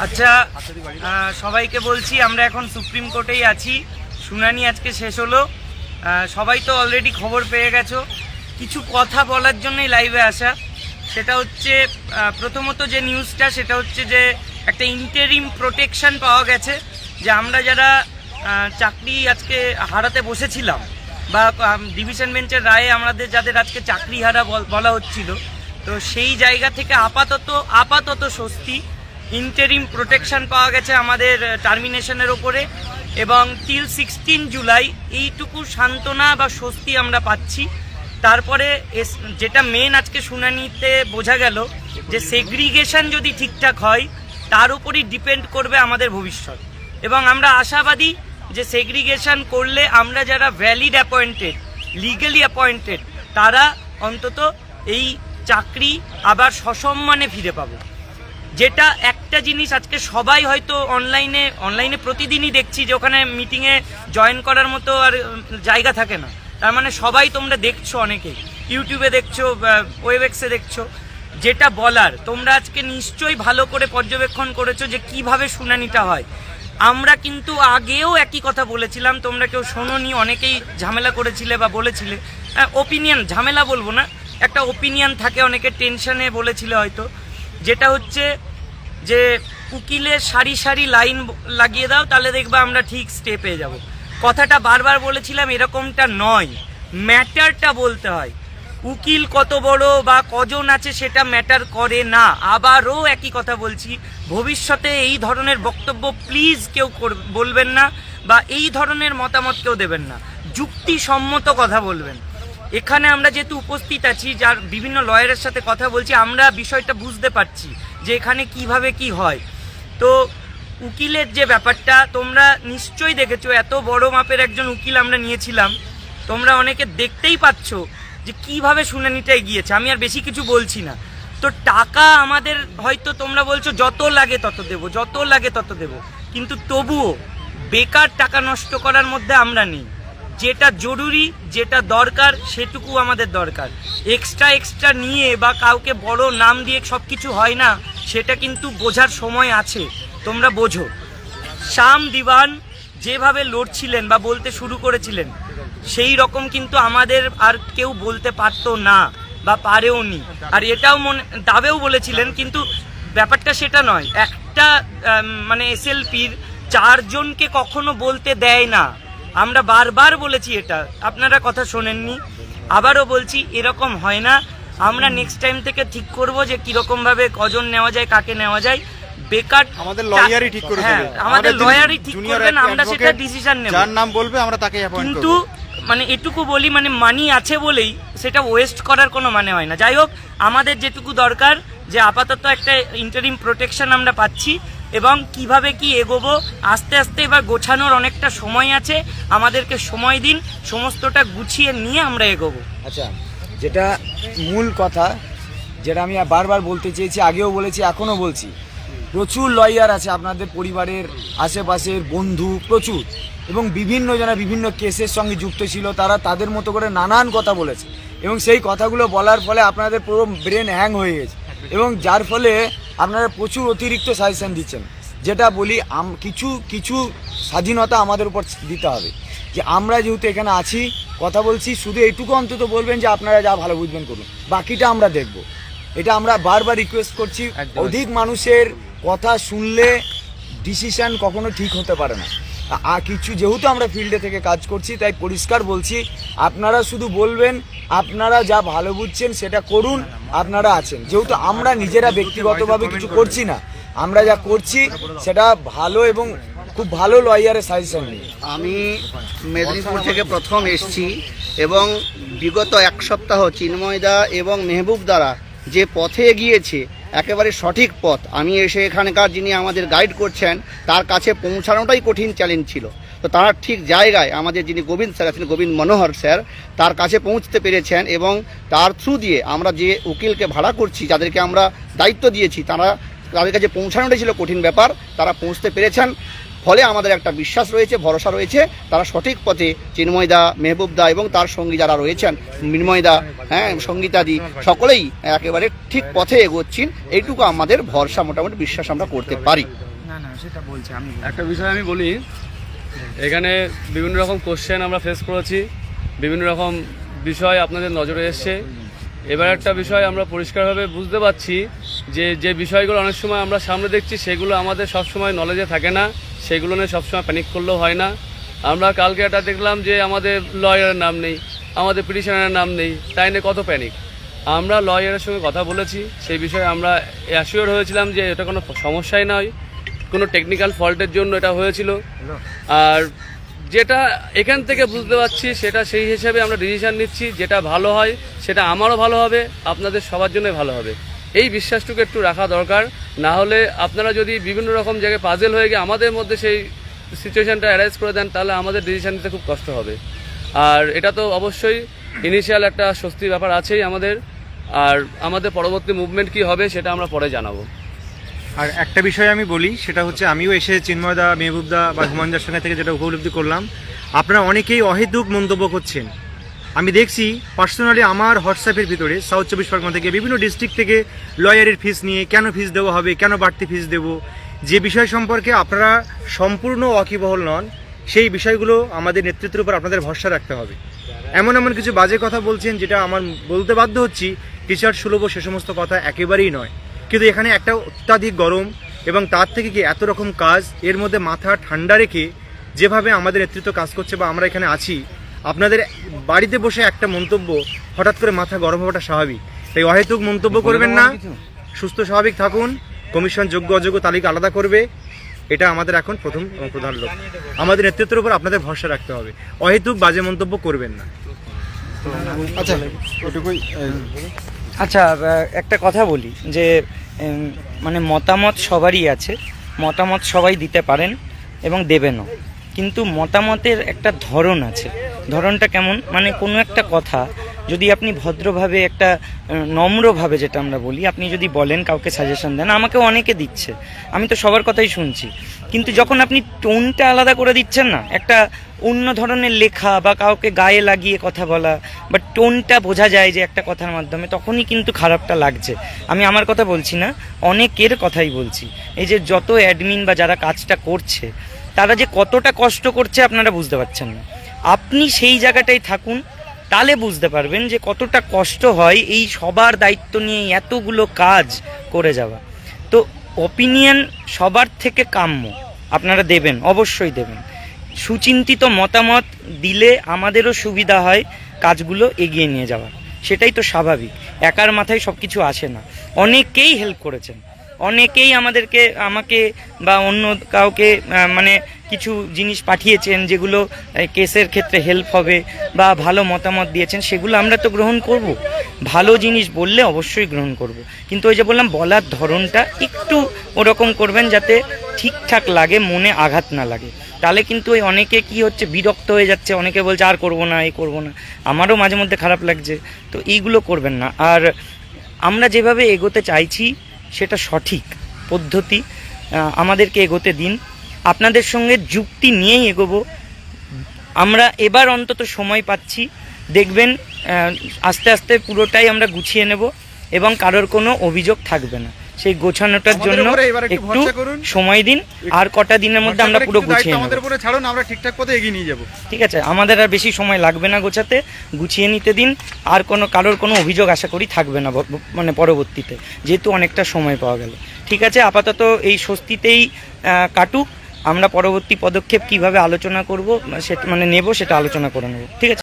আচ্ছা সবাইকে বলছি, আমরা এখন সুপ্রিম কোর্টেই আছি। শুনানি আজকে শেষ হলো। সবাই তো অলরেডি খবর পেয়ে গেছো। কিছু কথা বলার জন্যই লাইভে আসা। সেটা হচ্ছে প্রথমত যে নিউজটা সেটা হচ্ছে যে একটা ইন্টারিম প্রোটেকশন পাওয়া গেছে, যে আমরা যারা চাকরি আজকে হারাতে বসেছিলাম, বা ডিভিশন বেঞ্চের রায়ে আমাদের যাদের আজকে চাকরি হারা বল- হচ্ছিল, তো সেই জায়গা থেকে আপাতত আপাতত স্বস্তি। ইন্টারিম প্রোটেকশন পাওয়া গেছে আমাদের টার্মিনেশনের ওপরে। এবং টিল সিক্সটিন জুলাই এইটুকু সান্ত্বনা বা স্বস্তি আমরা পাচ্ছি। তারপরে যেটা মেন আজকে শুনানিতে বোঝা গেল যে সেগ্রিগেশন যদি ঠিকঠাক হয়, তার উপরই ডিপেন্ড করবে আমাদের ভবিষ্যৎ। এবং আমরা আশাবাদী যে সেগ্রিগেশন করলে আমরা যারা ভ্যালিড অ্যাপয়েন্টেড লিগালি অ্যাপয়েন্টেড তারা অন্তত এই চাকরি আবার সসম্মানে ফিরে পাবো। যেটা একটা জিনিস আজকে সবাই হয়তো অনলাইনে অনলাইনে প্রতিদিনই দেখছি যে ওখানে মিটিংয়ে জয়েন করার মতো আর জায়গা থাকে না। তার মানে সবাই তোমরা দেখছ অনেকেই ইউটিউবে দেখছ ওয়েবএক্সে দেখছ। যেটা বলার, তোমরা আজকে নিশ্চয়ই ভালো করে পর্যবেক্ষণ করেছ যে কীভাবে শুনানিটা হয়। আমরা কিন্তু আগেও একই কথা বলেছিলাম, তোমরা কেউ শোনোনি, অনেকেই ঝামেলা করেছিলে বা বলেছিলে। ওপিনিয়ন ঝামেলা বলব না, একটা ওপিনিয়ন থাকে, অনেকে টেনশনে বলেছিলে হয়তো। যেটা হচ্ছে যে উকিলের সারি সারি লাইন লাগিয়ে দাও, তাহলে দেখবে আমরা ঠিক স্টে পেয়ে যাব। কথাটা বারবার বলেছিলাম, এরকমটা নয়। ম্যাটারটা বলতে হয়। উকিল কত বড় বা কজন আছে সেটা ম্যাটার করে না। আবারও একই কথা বলছি, ভবিষ্যতে এই ধরনের বক্তব্য প্লিজ কেউ বলবেন না বা এই ধরনের মতামত কেউ দেবেন না। যুক্তিসম্মত কথা বলবেন। এখানে আমরা যেহেতু উপস্থিত আছি, যার বিভিন্ন লয়ারের সাথে কথা বলছি, আমরা বিষয়টা বুঝতে পারছি যে এখানে কীভাবে কি হয়। তো উকিলের যে ব্যাপারটা, তোমরা নিশ্চয়ই দেখেছ, এত বড় মাপের একজন উকিল আমরা নিয়েছিলাম। তোমরা অনেকে দেখতেই পাচ্ছ যে কীভাবে শুনানিটা এগিয়েছে। আমি আর বেশি কিছু বলছি না। তো টাকা আমাদের হয়তো তোমরা বলছো, যত লাগে তত দেবো, যত লাগে তত দেবো। কিন্তু তবুও বেকার টাকা নষ্ট করার মধ্যে আমরা নেই। যেটা জরুরি, যেটা দরকার, সেটুকু আমাদের দরকার। এক্সট্রা এক্সট্রা নিয়ে বা কাউকে বড় নাম দিয়ে সব কিছু হয় না, সেটা কিন্তু বোঝার সময় আছে। তোমরা বোঝো। শাম দিওয়ান যেভাবে লড়ছিলেন বা বলতে শুরু করেছিলেন, সেই রকম কিন্তু আমাদের আর কেউ বলতে পারতো না বা পারেও নি। আর এটাও মনে, দাবেও বলেছিলেন, কিন্তু ব্যাপারটা সেটা নয়। একটা মানে এসএলপির চারজনকে কখনো বলতে দেয় না। আমরা বারবার বলেছি এটা। আপনারা কথা শোনেননি। আবারও বলছি এরকম হয় না। আমরা নেক্সট টাইম থেকে ঠিক করব যে কীরকম ভাবে কজন নেওয়া যায় কাকে নেওয়া যায়। বেকার আমাদের লয়ারই ঠিক করে হ্যাঁ, আমাদের লয়ারই ঠিক করবেন আমরা সেটা ডিসিশন নেব। যার নাম বলবে আমরা তাকে অ্যাপয়েন্ট কিন্তু মানে এটুকু বলি মানে মানি আছে বলেই সেটা ওয়েস্ট করার কোনো মানে হয় না। যাই হোক আমাদের যেটুকু দরকার যে আপাতত একটা ইন্টারিম প্রোটেকশন আমরা পাচ্ছি। এবং কীভাবে কি এগোবো, আস্তে আস্তে এবার গোছানোর অনেকটা সময় আছে। আমাদেরকে সময় দিন, সমস্তটা গুছিয়ে নিয়ে আমরা এগোবো। আচ্ছা যেটা মূল কথা, যেটা আমি বারবার বলতে চেয়েছি, আগেও বলেছি, এখনও বলছি। প্রচুর লয়ার আছে আপনাদের পরিবারের আশেপাশের বন্ধু, প্রচুর। এবং বিভিন্ন যারা বিভিন্ন কেসের সঙ্গে যুক্ত ছিল, তারা তাদের মতো করে নানান কথা বলেছে। এবং সেই কথাগুলো বলার ফলে আপনাদের পুরো ব্রেন হ্যাং হয়ে গেছে। এবং যার ফলে আপনারা প্রচুর অতিরিক্ত সাজেশন দিচ্ছেন। যেটা বলি আম- কিছু কিছু স্বাধীনতা আমাদের উপর দিতে হবে। যে আমরা যেহেতু এখানে আছি কথা বলছি শুধু এইটুকু অন্তত বলবেন যে আপনারা যা ভালো বুঝবেন করুন। বাকিটা আমরা দেখব। এটা আমরা বারবার রিকোয়েস্ট করছি। অধিক মানুষের কথা শুনলে ডিসিশন কখনো ঠিক হতে পারে না। আর কিছু যেহেতু আমরা ফিল্ডে থেকে কাজ করছি, তাই পরিষ্কার বলছি, আপনারা শুধু বলবেন, আপনারা যা ভালো বুঝছেন সেটা করুন, আপনারা আছেন। যেহেতু আমরা নিজেরা ব্যক্তিগতভাবে কিছু করছি না, আমরা যা করছি সেটা ভালো এবং খুব ভালো লয়ারের সাজেশন নিই আমি মেদিনীপুর থেকে প্রথম এসছি এবং বিগত এক সপ্তাহ চিন্ময়দা এবং মেহবুব দ্বারা যে পথে এগিয়েছে একেবারে সঠিক পথ। আমি এসে এখানকার যিনি আমাদের গাইড করছেন, তার কাছে পৌঁছানোটাই কঠিন চ্যালেঞ্জ ছিল। তো তার ঠিক জায়গায় আমাদের যিনি গোবিন্দ স্যার আছেন, গোবিন্দ মনোহর স্যার তার কাছে পৌঁছতে পেরেছেন এবং তার থ্রু দিয়ে আমরা যে উকিলকে ভাড়া করছি, যাদেরকে আমরা দায়িত্ব দিয়েছি, তারা তাদের কাছে পৌঁছানোটাই ছিল কঠিন ব্যাপার। তারা পৌঁছতে পেরেছেন। ফলে আমাদের একটা বিশ্বাস রয়েছে ভরসা রয়েছে তারা সঠিক পথে চিন্ময়দা মেহবুবদা এবং তার সঙ্গী যারা রয়েছেন মৃন্ময়দা হ্যাঁ সঙ্গীতাদি সকলেই একেবারে ঠিক পথে এগোচ্ছেন। এইটুকু আমাদের ভরসা মোটামুটি বিশ্বাস আমরা করতে পারি। না না সেটা বলছে আমি একটা বিষয় আমি বলি এখানে বিভিন্ন রকম কোশ্চেন আমরা ফেস করেছি বিভিন্ন রকম বিষয় আপনাদের নজরে এসছে। এবার একটা বিষয় আমরা পরিষ্কারভাবে বুঝতে পারছি যে যে বিষয়গুলো অনেক সময় আমরা সামনে দেখছি সেগুলো আমাদের সবসময় নলেজে থাকে না। সেগুলো নিয়ে সবসময় প্যানিক করলেও হয় না। আমরা কালকে একটা দেখলাম যে আমাদের লয়ারের নাম নেই আমাদের পিটিশনারের নাম নেই তাই নিয়ে কত প্যানিক আমরা লয়ারের সঙ্গে কথা বলেছি সেই বিষয়ে আমরা অ্যাসিওর হয়েছিলাম যে এটা কোনো সমস্যাই নয় কোনো টেকনিক্যাল ফল্টের জন্য এটা হয়েছিল। আর যেটা এখান থেকে বুঝতে পারছি সেটা সেই হিসেবে আমরা ডিসিশন নিচ্ছি যেটা ভালো হয় সেটা আমারও ভালো হবে আপনাদের সবার জন্যই ভালো হবে। এই বিশ্বাসটুকু একটু রাখা দরকার। না হলে আপনারা যদি বিভিন্ন রকম জায়গায় পাজেল হয়ে গিয়ে আমাদের মধ্যে সেই সিচুয়েশনটা অ্যারাইজ করে দেন, তাহলে আমাদের ডিসিশন নিতে খুব কষ্ট হবে। আর এটা তো অবশ্যই ইনিশিয়াল একটা স্বস্তির ব্যাপার আছেই আমাদের। আর আমাদের পরবর্তী মুভমেন্ট কি হবে সেটা আমরা পরে জানাব। আর একটা বিষয় আমি বলি, সেটা হচ্ছে আমিও এসে চিন্ময়দা মেহবুবদা বা হুমায়ুনদার সঙ্গে থেকে যেটা উপলব্ধি করলাম, আপনারা অনেকেই অহেতুক মন্তব্য করছেন। আমি দেখছি পার্সোনালি আমার হোয়াটসঅ্যাপের ভিতরে সাউথ চব্বিশ পরগনা থেকে বিভিন্ন ডিস্ট্রিক্ট থেকে লয়ারের ফিস নিয়ে কেন ফিস দেওয়া হবে, কেন বাড়তি ফিস দেব, যে বিষয় সম্পর্কে আপনারা সম্পূর্ণ ওয়াকিবহল নন, সেই বিষয়গুলো আমাদের নেতৃত্বের উপর আপনাদের ভরসা রাখতে হবে। এমন এমন কিছু বাজে কথা বলছেন যেটা আমার বলতে বাধ্য হচ্ছি টিচার সুলভ সে সমস্ত কথা একেবারেই নয়। কিন্তু এখানে একটা অত্যাধিক গরম এবং তার থেকে কি এত রকম কাজ, এর মধ্যে মাথা ঠান্ডা রেখে যেভাবে আমাদের নেতৃত্ব কাজ করছে বা আমরা এখানে আছি আপনাদের বাড়িতে বসে একটা মন্তব্য হঠাৎ করে মাথা গরম হওয়াটা স্বাভাবিক। তাই অহেতুক মন্তব্য করবেন না। সুস্থ স্বাভাবিক থাকুন। কমিশন যোগ্য অযোগ্য তালিকা আলাদা করবে। এটা আমাদের এখন প্রথম এবং প্রধান লক্ষ্য। আমাদের নেতৃত্বের উপর আপনাদের ভরসা রাখতে হবে। অহেতুক বাজে মন্তব্য করবেন না। আচ্ছা আচ্ছা একটা কথা বলি যে মানে মতামত সবারই আছে। মতামত সবাই দিতে পারেন এবং দেবেনও। কিন্তু মতামতের একটা ধরন আছে। ধরনটা কেমন? মানে কোনো একটা কথা, যদি আপনি ভদ্রভাবে একটা নম্রভাবে যেটা আমরা বলি, আপনি যদি বলেন, কাউকে সাজেশন দেন, আমাকে অনেকে দিচ্ছে। আমি তো সবার কথাই শুনছি। কিন্তু যখন আপনি টোনটা আলাদা করে দিচ্ছেন না, একটা অন্য ধরনের লেখা বা কাউকে গায়ে লাগিয়ে কথা বলা বা টোনটা বোঝা যায় যে একটা কথার মাধ্যমে, তখনই কিন্তু খারাপটা লাগছে। আমি আমার কথা বলছি না, অনেকের কথাই বলছি। এই যে যত অ্যাডমিন বা যারা কাজটা করছে তারা যে কতটা কষ্ট করছে আপনারা বুঝতে পারছেন না। আপনি সেই জায়গাটাই থাকুন, তাহলে বুঝতে পারবেন যে কতটা কষ্ট হয় এই সবার দায়িত্ব নিয়ে এতগুলো কাজ করে যাওয়া। তো অপিনিয়ন সবার থেকে কাম্য, আপনারা দেবেন, অবশ্যই দেবেন। সুচিন্তিত মতামত দিলে আমাদেরও সুবিধা হয় কাজগুলো এগিয়ে নিয়ে যাওয়ার। সেটাই তো স্বাভাবিক, একার মাথায় সব কিছু আসে না। অনেকেই হেল্প করেছেন। অনেকেই আমাদেরকে, আমাকে বা অন্য কাউকে মানে কিছু জিনিস পাঠিয়েছেন যেগুলো কেসের ক্ষেত্রে হেল্প হবে বা ভালো মতামত দিয়েছেন, সেগুলো আমরা তো গ্রহণ করব। ভালো জিনিস বললে অবশ্যই গ্রহণ করব। কিন্তু ওই যে বললাম, বলার ধরনটা একটু ওরকম করবেন যাতে ঠিকঠাক লাগে, মনে আঘাত না লাগে। তাহলে কিন্তু ওই অনেকে কি হচ্ছে, বিরক্ত হয়ে যাচ্ছে, অনেকে বলছে, আর করব না এই করব না। আমারও মাঝে মধ্যে খারাপ লাগছে। তো এইগুলো করবেন না। আর আমরা যেভাবে এগোতে চাইছি সেটা সঠিক পদ্ধতি আমাদেরকে এগোতে দিন। আপনাদের সঙ্গে যুক্তি নিয়েই এগোবো। আমরা এবার অন্তত সময় পাচ্ছি। দেখবেন আস্তে আস্তে পুরোটাই আমরা গুছিয়ে নেব এবং কারোর কোনো অভিযোগ থাকবে না। সেই গোছানোটার জন্য একটু। সময় দিন আর কটা দিনের মধ্যে আমরা পুরো গুছিয়ে আমাদের উপরে ছাড়ুন আমরা ঠিকঠাক পথে এগিয়ে নিয়ে যাব। ঠিক আছে আমাদের আর বেশি সময় লাগবে না গোছাতে গুছিয়ে নিতে দিন আর কোনো কারোর কোনো অভিযোগ আশা করি থাকবে না মানে পরবর্তীতে যেহেতু অনেকটা সময় পাওয়া গেল। ঠিক আছে আপাতত এই স্বস্তিতেই কাটুক আমরা পরবর্তী পদক্ষেপ কীভাবে আলোচনা করব সেটা মানে নেব সেটা আলোচনা করে নেব। ঠিক আছে।